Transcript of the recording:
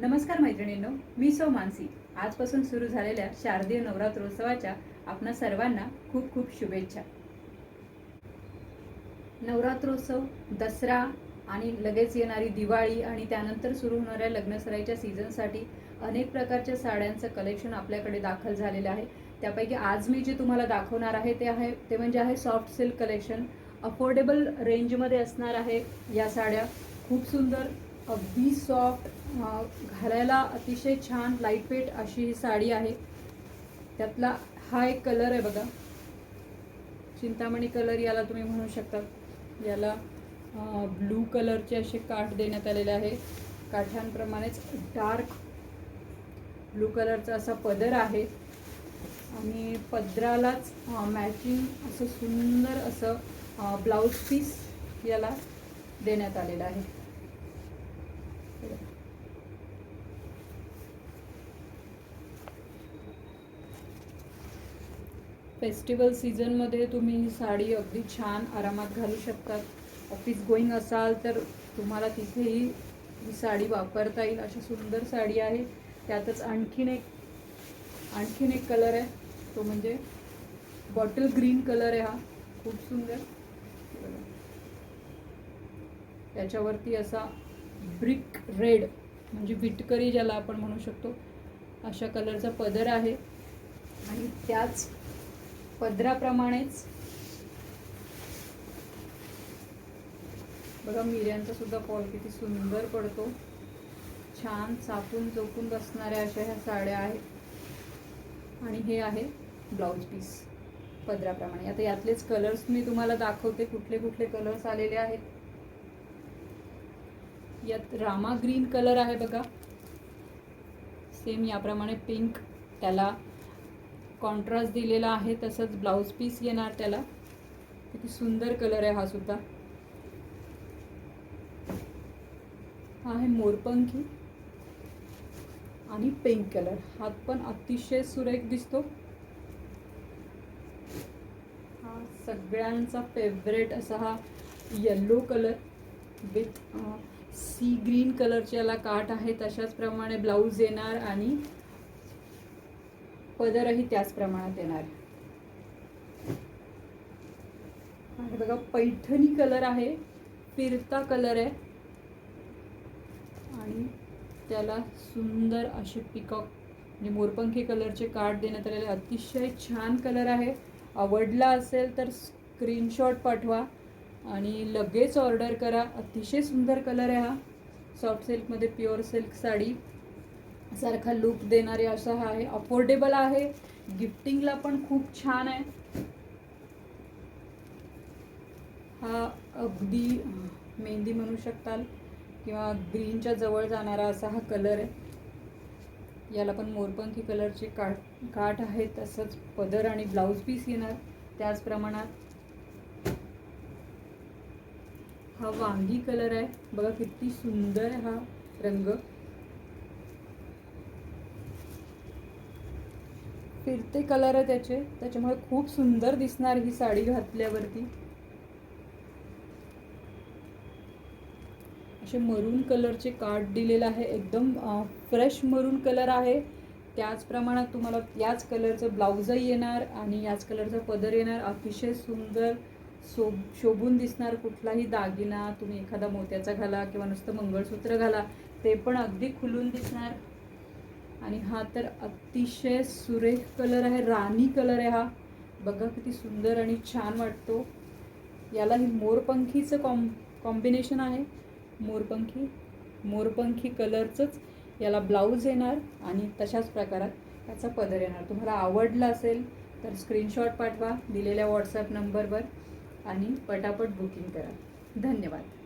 नमस्कार मैत्रिणींनो मी सौ मानसी. आजपासून सुरू झालेल्या शारदीय नवरात्रोत्सवाच्या आपणा सर्वांना खूप खूप शुभेच्छा. नवरात्रोत्सव दसरा आणि लगेच येणारी दिवाळी आणि त्यानंतर सुरू होणाऱ्या लग्नसराईच्या सीझनसाठी अनेक प्रकारच्या साड्यांचं कलेक्शन आपल्याकडे दाखल झालेलं आहे. त्यापैकी आज मी जे तुम्हाला दाखवणार आहे ते आहे ते म्हणजे आहे सॉफ्ट सिल्क कलेक्शन. अफोर्डेबल रेंजमध्ये असणार आहे या साड्या. खूप सुंदर अगदी सॉफ्ट घालायला अतिशय छान लाइट अशी ही साडी आहे. त्यातला हा एक कलर आहे बघा. चिंतामणी कलर याला तुम्ही म्हणू शकता. याला ब्लू कलरचे असे काठ देण्यात आलेले आहे. काठांप्रमाणेच डार्क ब्लू कलरचा असा पदर आहे. आणि पदरालाच मॅचिंग असं सुंदर असं ब्लाऊज पीस याला देण्यात आलेलं आहे. फेस्टिवल सीझनमध्ये तुम्ही साडी अगदी छान आरामात घालू शकतात. ऑफिस गोईंग असाल तर तुम्हाला तिथेही ही साडी वापरता येईल. अशी सुंदर साडी आहे. त्यातच आणखीन एक आणखीन एक कलर आहे. तो म्हणजे बॉटल ग्रीन कलर आहे हा. खूप सुंदर. त्याच्यावरती असा ब्रिक रेड म्हणजे विटकरी ज्याला आपण म्हणू शकतो अशा कलरचा पदर आहे. आणि त्याच पदराप्रमाणेच बघा मिऱ्यांचा सुद्धा फॉल किती सुंदर पडतो. छान चापून चोपून बसणाऱ्या अशा ह्या साड्या आहेत. आणि हे आहे ब्लाऊज पीस पदराप्रमाणे. आता यातलेच कलर्स मी तुम्हाला दाखवते कुठले कुठले कलर्स आलेले आहेत. यात रामा ग्रीन कलर आहे बघा. सेम याप्रमाणे पिंक त्याला कॉन्ट्रास्ट दिलेला आहे तसंच ब्लाऊज पीस येणार त्याला. किती सुंदर कलर आहे हा सुद्धा. हा आहे मोरपंखी. आणि पिंक कलर. हा पण अतिशय सुरेख दिसतो. हा सगळ्यांचा फेवरेट असा हा yellow colour with sea green कलरच्याला काठ आहे तशाच प्रमाणे ब्लाऊज येणार आणि पदरही त्याच प्रमाणात येणार. आणि बघा पैठणी कलर आहे फिरता कलर आहे. आणि त्याला सुंदर असे पिकॉक म्हणजे मोरपंखी कलरचे कार्ड देण्यात आलेले अतिशय छान कलर आहे. आवडला असेल तर स्क्रीनशॉट पाठवा. आणि लगेच ऑर्डर करा. अतिशय सुंदर कलर आहे हा. सॉफ्ट सिल्कमध्ये प्युअर सिल्क साडी. सारखा लुक देणारे असा हा आहे. अफोर्डेबल आहे. गिफ्टिंगला पण खूप छान आहे. हा अगदी मेहंदी म्हणू शकताल किंवा ग्रीनच्या जवळ जाणारा असा हा कलर आहे. याला पण मोरपंखी कलरचे काठ काठ आहे तसंच पदर आणि ब्लाऊज पीस येणार त्याच प्रमाणात हा वांगी कलर आहे. बघा किती सुंदर हा रंग. फिरते कलर आहे त्याचे. त्याच्यामुळे खूप सुंदर दिसणार ही साडी घातल्यावरती. असे मरून कलरचे कार्ड दिलेलं आहे. एकदम फ्रेश मरून कलर आहे. त्याच प्रमाणात तुम्हाला याच कलरचं ब्लाऊजही येणार आणि याच कलरचा पदर येणार. अतिशय सुंदर शो शोभून दिसणार कुठलाही दागिना तुम्ही एखादा मोत्याचा घाला किंवा नुसतं मंगळसूत्र घाला ते पण अगदी खुलून दिसणार. आणि हा तर अतिशय सुरेख कलर आहे राणी कलर आहे हा. बघा किती सुंदर आणि छान वाटतो. याला ही मोरपंखीचं कॉम कॉम्बिनेशन आहे. मोरपंखी मोरपंखी कलरचंच याला ब्लाऊज येणार आणि तशाच प्रकारात त्याचा पदर येणार. तुम्हाला आवडला असेल तर स्क्रीनशॉट पाठवा दिलेल्या व्हॉट्सॲप नंबरवर. आणि पटापट बुकिंग करा. धन्यवाद.